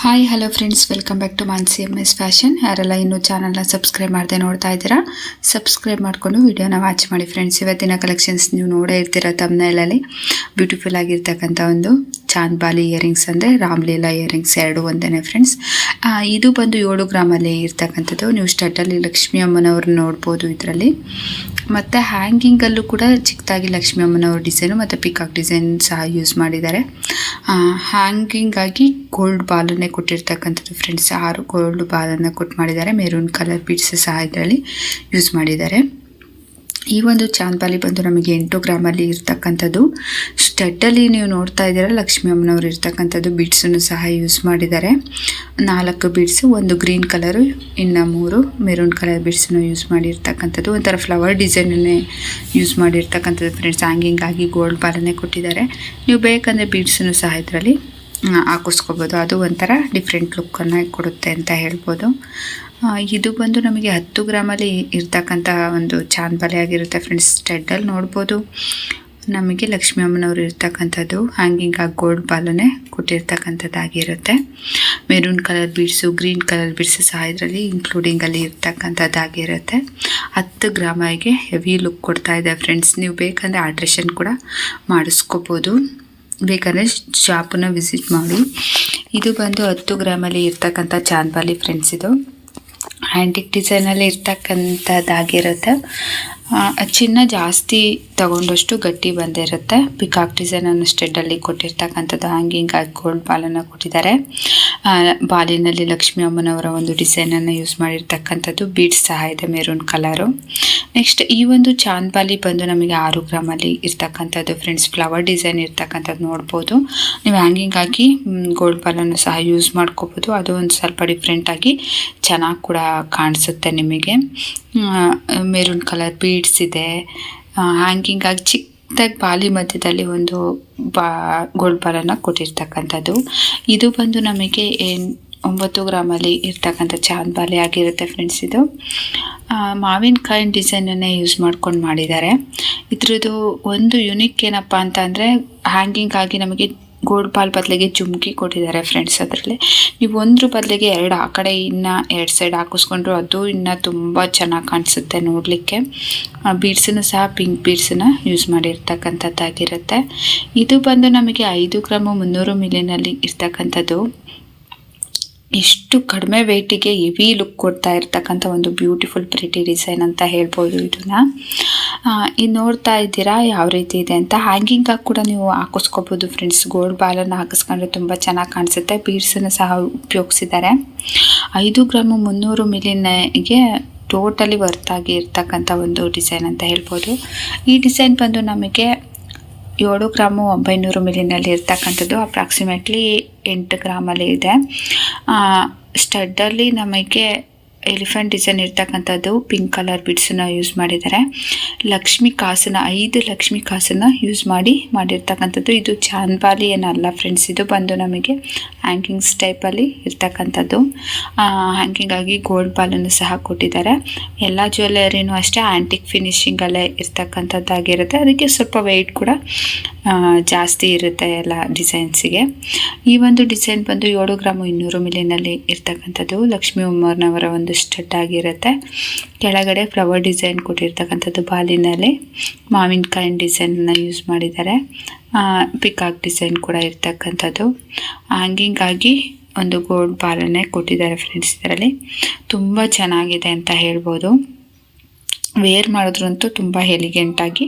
Hi hello friends welcome back to Mansi M S fashion ಯಾರೆಲ್ಲ ಇನ್ನೂ ಚಾನಲ್ನ subscribe ಮಾಡದೆ ನೋಡ್ತಾ ಇದ್ದೀರಾ ಸಬ್ಸ್ಕ್ರೈಬ್ ಮಾಡಿಕೊಂಡು ವಿಡಿಯೋನ ವಾಚ್ ಮಾಡಿ ಫ್ರೆಂಡ್ಸ್ ಇವತ್ತಿನ ಕಲೆಕ್ಷನ್ಸ್ ನೀವು ನೋಡೇ ಇರ್ತೀರ ತಮ್ಮನೆಯಲ್ಲಿ ಬ್ಯೂಟಿಫುಲ್ ಆಗಿರ್ತಕ್ಕಂಥ ಒಂದು ಚಾಂದ್ಬಾಲಿ ಇಯರಿಂಗ್ಸ್ ಅಂದರೆ ರಾಮ್ಲೀಲಾ ಇಯರಿಂಗ್ಸ್ ಎರಡು ಒಂದೇ ಫ್ರೆಂಡ್ಸ್ ಇದು ಬಂದು ಏಳು ಗ್ರಾಮಲ್ಲಿ ಇರ್ತಕ್ಕಂಥದ್ದು. ನೀವು ಸ್ಟಟಲ್ಲಿ ಲಕ್ಷ್ಮಿ ಅಮ್ಮನವ್ರು ನೋಡ್ಬೋದು ಇದರಲ್ಲಿ. ಮತ್ತು ಹ್ಯಾಂಗಿಂಗಲ್ಲೂ ಕೂಡ ಚಿಕ್ಕದಾಗಿ ಲಕ್ಷ್ಮಿ ಅಮ್ಮನವ್ರ ಡಿಸೈನು ಮತ್ತು ಪಿಕಾಕ್ ಡಿಸೈನ್ ಸಹ ಯೂಸ್ ಮಾಡಿದ್ದಾರೆ. ಹ್ಯಾಂಗಿಂಗಾಗಿ ಗೋಲ್ಡ್ ಬಾಲನ್ನೇ ಕೊಟ್ಟಿರ್ತಕ್ಕಂಥದ್ದು ಫ್ರೆಂಡ್ಸ್ ಆರು ಗೋಲ್ಡ್ ಬಾಲನ್ನು ಕೊಟ್ಟು ಮಾಡಿದ್ದಾರೆ. ಮೆರೂನ್ ಕಲರ್ ಬೀಡ್ಸ್ ಸಹ ಇದರಲ್ಲಿ ಯೂಸ್ ಮಾಡಿದ್ದಾರೆ. ಈ ಒಂದು ಚಾಂದ್ಬಾಲಿ ಬಂದು ನಮಗೆ ಎಂಟು ಗ್ರಾಮಲ್ಲಿ ಇರ್ತಕ್ಕಂಥದ್ದು. ಸ್ಟಡ್ಡಲ್ಲಿ ನೀವು ನೋಡ್ತಾ ಇದ್ದೀರಾ, ಲಕ್ಷ್ಮಿ ಅಮ್ಮನವರು ಇರ್ತಕ್ಕಂಥದ್ದು ಬೀಡ್ಸನ್ನು ಸಹ ಯೂಸ್ ಮಾಡಿದ್ದಾರೆ. ನಾಲ್ಕು ಬೀಡ್ಸು ಒಂದು ಗ್ರೀನ್ ಕಲರು ಇನ್ನು ಮೂರು ಮೆರೂನ್ ಕಲರ್ ಬೀಡ್ಸನ್ನು ಯೂಸ್ ಮಾಡಿರ್ತಕ್ಕಂಥದ್ದು. ಒಂಥರ ಫ್ಲವರ್ ಡಿಸೈನನ್ನೇ ಯೂಸ್ ಮಾಡಿರ್ತಕ್ಕಂಥದ್ದು ಫ್ರೆಂಡ್ಸ್ ಹ್ಯಾಂಗಿಂಗ್ ಆಗಿ ಗೋಲ್ಡ್ ಬಾಲನ್ನೇ ಕೊಟ್ಟಿದ್ದಾರೆ. ನೀವು ಬೇಕಂದರೆ ಬೀಡ್ಸನ್ನು ಸಹ ಇದರಲ್ಲಿ ಹಾಕಿಸ್ಕೋಬೋದು. ಅದು ಒಂಥರ ಡಿಫ್ರೆಂಟ್ ಲುಕ್ಕನ್ನು ಕೊಡುತ್ತೆ ಅಂತ ಹೇಳ್ಬೋದು. ಇದು ಬಂದು ನಮಗೆ ಹತ್ತು ಗ್ರಾಮಲ್ಲಿ ಇರ್ತಕ್ಕಂಥ ಒಂದು ಚಾಂದಬಾಲಿ ಆಗಿರುತ್ತೆ ಫ್ರೆಂಡ್ಸ್ ಸ್ಟೆಡ್ಡಲ್ಲಿ ನೋಡ್ಬೋದು. ನಮಗೆ ಲಕ್ಷ್ಮೀ ಅಮ್ಮನವರು ಇರ್ತಕ್ಕಂಥದ್ದು ಹ್ಯಾಂಗಿಂಗ್ ಆಗಿ ಗೋಲ್ಡ್ ಬಾಲನೆ ಕೊಟ್ಟಿರ್ತಕ್ಕಂಥದ್ದಾಗಿರುತ್ತೆ. Maroon colour beads green colour beads ಸಹ ಇದರಲ್ಲಿ ಇನ್ಕ್ಲೂಡಿಂಗಲ್ಲಿ ಇರ್ತಕ್ಕಂಥದ್ದಾಗಿರುತ್ತೆ. ಹತ್ತು ಗ್ರಾಮಿಗೆ ಹೆವಿ ಲುಕ್ ಕೊಡ್ತಾ ಇದೆ ಫ್ರೆಂಡ್ಸ್ ನೀವು ಬೇಕಂದರೆ ಆಲ್ಟ್ರೇಷನ್ ಕೂಡ ಮಾಡಿಸ್ಕೋಬೋದು. ಬೇಕಾದರೆ ಶಾಪನ್ನ ವಿಸಿಟ್ ಮಾಡಿ. ಇದು ಬಂದು ಹತ್ತು ಗ್ರಾಮಲ್ಲಿ ಇರ್ತಕ್ಕಂಥ ಚಾಂದ್ಬಾಲಿ ಫ್ರೆಂಡ್ಸ್ ಇದು. ಹ್ಯಾಂಟಿಕ್ ಡಿಸೈನಲ್ಲಿ ಇರ್ತಕ್ಕಂಥದ್ದಾಗಿರುತ್ತೆ. ಚಿನ್ನ ಜಾಸ್ತಿ ತಗೊಂಡಷ್ಟು ಗಟ್ಟಿ ಬಂದಿರುತ್ತೆ. ಪಿಕಾಕ್ ಡಿಸೈನ್ ಡಿಸೈನನ್ನು ಸ್ಟೆಡ್ಡಲ್ಲಿ ಕೊಟ್ಟಿರ್ತಕ್ಕಂಥದ್ದು. ಹ್ಯಾಂಗಿಂಗ್ ಆಗಿ ಗೋಲ್ಡ್ ಬಾಲನ್ನು ಕೊಟ್ಟಿದ್ದಾರೆ. ಬಾಲಿನಲ್ಲಿ ಲಕ್ಷ್ಮೀ ಅಮ್ಮನವರ ಒಂದು ಡಿಸೈನನ್ನು ಯೂಸ್ ಮಾಡಿರ್ತಕ್ಕಂಥದ್ದು. ಬೀಡ್ಸ್ ಸಹ ಇದೆ ಮೆರೂನ್ ಕಲರು ನೆಕ್ಸ್ಟ್ ಈ ಒಂದು ಚಾಂದ್ ಬಾಲಿ ಬಂದು ನಮಗೆ ಆರು ಗ್ರಾಮಲ್ಲಿ ಇರ್ತಕ್ಕಂಥದ್ದು. ಫ್ರೆಂಡ್ಸ್ ಫ್ಲವರ್ ಡಿಸೈನ್ ಇರ್ತಕ್ಕಂಥದ್ದು ನೋಡ್ಬೋದು. ನೀವು ಹ್ಯಾಂಗಿಂಗ್ ಆಗಿ ಗೋಲ್ಡ್ ಬಾಲನ್ನು ಸಹ ಯೂಸ್ ಮಾಡ್ಕೋಬೋದು. ಅದು ಒಂದು ಸ್ವಲ್ಪ ಡಿಫ್ರೆಂಟಾಗಿ ಚೆನ್ನಾಗಿ ಕೂಡ ಕಾಣಿಸುತ್ತೆ ನಿಮಗೆ. ಮೆರೂನ್ ಕಲರ್ ಬೀಡ್ಸ್ ಇದೆ. ಹ್ಯಾಂಗಿಂಗ್ ಆಗಿ ಚಿಕ್ಕದಾಗಿ ಬಾಲಿ ಮಧ್ಯದಲ್ಲಿ ಒಂದು ಬಾ ಗೋಲ್ಡ್ ಬಾಲನ್ನು ಕೊಟ್ಟಿರ್ತಕ್ಕಂಥದ್ದು. ಇದು ಬಂದು ನಮಗೆ ಏನು, ಒಂಬತ್ತು ಗ್ರಾಮಲ್ಲಿ ಇರ್ತಕ್ಕಂಥ ಚಾಂದ್ ಬಾಲಿ ಆಗಿರುತ್ತೆ ಫ್ರೆಂಡ್ಸ್ ಇದು. ಮಾವಿನಕಾಯಿ ಡಿಸೈನನ್ನೇ ಯೂಸ್ ಮಾಡ್ಕೊಂಡು ಮಾಡಿದ್ದಾರೆ. ಇದ್ರದ್ದು ಒಂದು ಯುನಿಕ್ ಏನಪ್ಪ ಅಂತ ಅಂದರೆ ಹ್ಯಾಂಗಿಂಗ್ ಆಗಿ ನಮಗೆ ಗೋಲ್ಡ್ ಬಾಲ್ ಬದಲಿಗೆ ಜುಮ್ಕಿ ಕೊಟ್ಟಿದ್ದಾರೆ ಫ್ರೆಂಡ್ಸ್ ಅದರಲ್ಲಿ. ನೀವು ಒಂದ್ರ ಬದಲಿಗೆ ಎರಡು ಆ ಕಡೆ ಇನ್ನು ಎರಡು ಸೈಡ್ ಹಾಕಿಸ್ಕೊಂಡ್ರು ಅದು ಇನ್ನ ತುಂಬ ಚೆನ್ನಾಗಿ ಕಾಣಿಸುತ್ತೆ ನೋಡಲಿಕ್ಕೆ. ಬೀಡ್ಸನ್ನು ಸಹ ಪಿಂಕ್ ಬೀಡ್ಸನ್ನು ಯೂಸ್ ಮಾಡಿರ್ತಕ್ಕಂಥದ್ದಾಗಿರುತ್ತೆ. ಇದು ಬಂದು ನಮಗೆ ಐದು ಗ್ರಾಮು ಮುನ್ನೂರು ಮಿಲಿನಲ್ಲಿ ಇರ್ತಕ್ಕಂಥದ್ದು. ಇಷ್ಟು ಕಡಿಮೆ ವೆಯ್ಟಿಗೆ ಹೆವಿ ಲುಕ್ ಕೊಡ್ತಾ ಇರ್ತಕ್ಕಂಥ ಒಂದು ಬ್ಯೂಟಿಫುಲ್ ಪ್ರಿಟಿ ಡಿಸೈನ್ ಅಂತ ಹೇಳ್ಬೋದು ಇದನ್ನ. ಇದು ನೋಡ್ತಾ ಇದ್ದೀರಾ? ಯಾವ ರೀತಿ ಇದೆ ಅಂತ? ಹ್ಯಾಂಗಿಂಗಾಗಿ ಕೂಡ ನೀವು ಹಾಕಿಸ್ಕೋಬೋದು ಫ್ರೆಂಡ್ಸ್ ಗೋಲ್ಡ್ ಬಾಲನ್ನು ಹಾಕಿಸ್ಕೊಂಡ್ರೆ ತುಂಬ ಚೆನ್ನಾಗಿ ಕಾಣಿಸುತ್ತೆ. ಬೀಡ್ಸನ್ನು ಸಹ ಉಪಯೋಗಿಸಿದ್ದಾರೆ. ಐದು ಗ್ರಾಮು ಮುನ್ನೂರು ಮಿಲಿನಗೆ ಟೋಟಲಿ ವರ್ತಾಗಿ ಇರ್ತಕ್ಕಂಥ ಒಂದು ಡಿಸೈನ್ ಅಂತ ಹೇಳ್ಬೋದು. ಈ ಡಿಸೈನ್ ಬಂದು ನಮಗೆ ಏಳು ಗ್ರಾಮು ಒಂಬೈನೂರು ಮಿಲಿನಲ್ಲಿ ಇರ್ತಕ್ಕಂಥದ್ದು ಅಪ್ರಾಕ್ಸಿಮೇಟ್ಲಿ ಎಂಟು ಗ್ರಾಮಲ್ಲಿ ಇದೆ. ಸ್ಟಡ್ಡಲ್ಲಿ ನಮಗೆ ಎಲಿಫೆಂಟ್ ಡಿಸೈನ್ ಇರ್ತಕ್ಕಂಥದ್ದು ಪಿಂಕ್ ಕಲರ್ ಬಿಡ್ಸನ್ನ ಯೂಸ್ ಮಾಡಿದ್ದಾರೆ. ಲಕ್ಷ್ಮಿ ಕಾಸನ್ನ, ಐದು ಲಕ್ಷ್ಮಿ ಕಾಸನ್ನ ಯೂಸ್ ಮಾಡಿ ಮಾಡಿರ್ತಕ್ಕಂಥದ್ದು. ಇದು ಚಾಂದ್ಬಾಲಿ ಏನಲ್ಲ ಫ್ರೆಂಡ್ಸ್ ಇದು ಬಂದು ನಮಗೆ ಹ್ಯಾಂಗಿಂಗ್ಸ್ ಟೈಪಲ್ಲಿ ಇರ್ತಕ್ಕಂಥದ್ದು. ಹ್ಯಾಂಗಿಂಗ್ ಆಗಿ ಗೋಲ್ಡ್ ಬಾಲನ್ನು ಸಹ ಕೊಟ್ಟಿದ್ದಾರೆ. ಎಲ್ಲ ಜ್ಯುವೆಲರಿನೂ ಅಷ್ಟೇ ಆ್ಯಂಟಿಕ್ ಫಿನಿಶಿಂಗಲ್ಲೇ ಇರ್ತಕ್ಕಂಥದ್ದಾಗಿರುತ್ತೆ. ಅದಕ್ಕೆ ಸ್ವಲ್ಪ ವೆಯ್ಟ್ ಕೂಡ ಜಾಸ್ತಿ ಇರುತ್ತೆ ಎಲ್ಲ ಡಿಸೈನ್ಸಿಗೆ ಈ ಒಂದು ಡಿಸೈನ್ ಬಂದು ಏಳು ಗ್ರಾಮು ಇನ್ನೂರು ಮಿಲಿಯನಲ್ಲಿ ಇರ್ತಕ್ಕಂಥದ್ದು. ಲಕ್ಷ್ಮೀ ಉಮ್ಮರ್ನವರ ಒಂದು ಸ್ಟಡ್ ಆಗಿರುತ್ತೆ ಕೆಳಗಡೆ ಫ್ಲವರ್ ಡಿಸೈನ್ ಕೊಟ್ಟಿರ್ತಕ್ಕಂಥದ್ದು ಬಾಲಿನಲ್ಲಿ ಮಾವಿನಕಾಯಿ ಡಿಸೈನ್ನ ಯೂಸ್ ಮಾಡಿದ್ದಾರೆ. ಪಿಕಾಕ್ ಡಿಸೈನ್ ಕೂಡ ಇರ್ತಕ್ಕಂಥದ್ದು. ಹ್ಯಾಂಗಿಂಗ್ ಆಗಿ ಒಂದು ಗೋಲ್ಡ್ ಬಾಲನ್ನೇ ಕೊಟ್ಟಿದ್ದಾರೆ ಫ್ರೆಂಡ್ಸ್ ಇದರಲ್ಲಿ. ತುಂಬ ಚೆನ್ನಾಗಿದೆ ಅಂತ ಹೇಳ್ಬೋದು. ವೇರ್ ಮಾಡಿದ್ರಂತೂ ತುಂಬ ಎಲಿಗೆಂಟಾಗಿ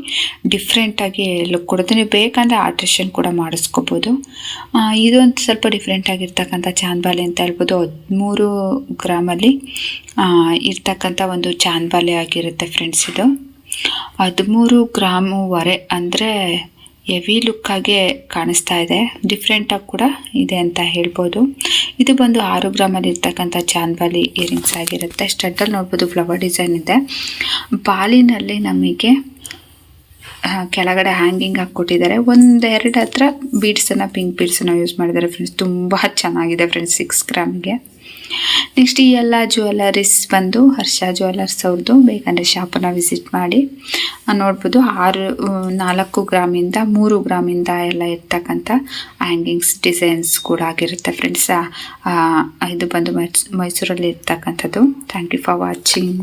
ಡಿಫ್ರೆಂಟಾಗಿ ಲುಕ್ ಕೊಡುತ್ತೆ. ನೀವು ಬೇಕಂದರೆ ಆಲ್ಟ್ರೇಷನ್ ಕೂಡ ಮಾಡಿಸ್ಕೋಬೋದು. ಇದೊಂದು ಸ್ವಲ್ಪ ಡಿಫ್ರೆಂಟ್ ಆಗಿರ್ತಕ್ಕಂಥ ಚಾಂದ್ಬಾಲೆ ಅಂತ ಹೇಳ್ಬೋದು. ಹದಿಮೂರು ಗ್ರಾಮಲ್ಲಿ ಇರ್ತಕ್ಕಂಥ ಒಂದು ಚಾಂದ್ಬಾಲೆ ಆಗಿರುತ್ತೆ ಫ್ರೆಂಡ್ಸ್ ಇದು. ಹದಿಮೂರು ಗ್ರಾಮುವರೆ ಅಂದರೆ ಹೆವಿ ಲುಕ್ಕಾಗೆ ಕಾಣಿಸ್ತಾ ಇದೆ. ಡಿಫ್ರೆಂಟಾಗಿ ಕೂಡ ಇದೆ ಅಂತ ಹೇಳ್ಬೋದು. ಇದು ಬಂದು ಆರು ಗ್ರಾಮಲ್ಲಿ ಇರ್ತಕ್ಕಂಥ ಚಾಂದ್ಬಾಲಿ ಇಯರಿಂಗ್ಸ್ ಆಗಿರುತ್ತೆ. ಸ್ಟಡ್ಡಲ್ಲಿ ನೋಡ್ಬೋದು ಫ್ಲವರ್ ಡಿಸೈನ್ ಇದೆ. ಬಾಲಿನಲ್ಲಿ ನಮಗೆ ಕೆಳಗಡೆ ಹ್ಯಾಂಗಿಂಗ್ ಹಾಕ್ಕೊಟ್ಟಿದ್ದಾರೆ ಒಂದೆರಡು ಹತ್ರ ಬೀಡ್ಸನ್ನು ಪಿಂಕ್ ಬೀಡ್ಸನ್ನು ಯೂಸ್ ಮಾಡಿದ್ದಾರೆ ಫ್ರೆಂಡ್ಸ್ ತುಂಬ ಚೆನ್ನಾಗಿದೆ ಫ್ರೆಂಡ್ಸ್ ಸಿಕ್ಸ್ ಗ್ರಾಮಿಗೆ ನೆಕ್ಸ್ಟ್ ಈ ಎಲ್ಲ ಜ್ಯುವೆಲ್ಲರೀಸ್ ಬಂದು, ಹರ್ಷ ಜ್ಯುವೆಲ್ಲರ್ಸ್ ಅವ್ರದ್ದು ಬೇಕಂದರೆ ಶಾಪನ್ನು ವಿಸಿಟ್ ಮಾಡಿ. ನೋಡ್ಬೋದು ಆರು ನಾಲ್ಕು ಗ್ರಾಮಿಂದ, ಮೂರು ಗ್ರಾಮಿಂದ ಎಲ್ಲ ಇರ್ತಕ್ಕಂಥ ಹ್ಯಾಂಗಿಂಗ್ಸ್ ಡಿಸೈನ್ಸ್ ಕೂಡ ಆಗಿರುತ್ತೆ ಫ್ರೆಂಡ್ಸ್ ಇದು ಬಂದು ಮೈಸೂರಲ್ಲಿ ಇರ್ತಕ್ಕಂಥದ್ದು ಥ್ಯಾಂಕ್ ಯು ಫಾರ್ ವಾಚಿಂಗ್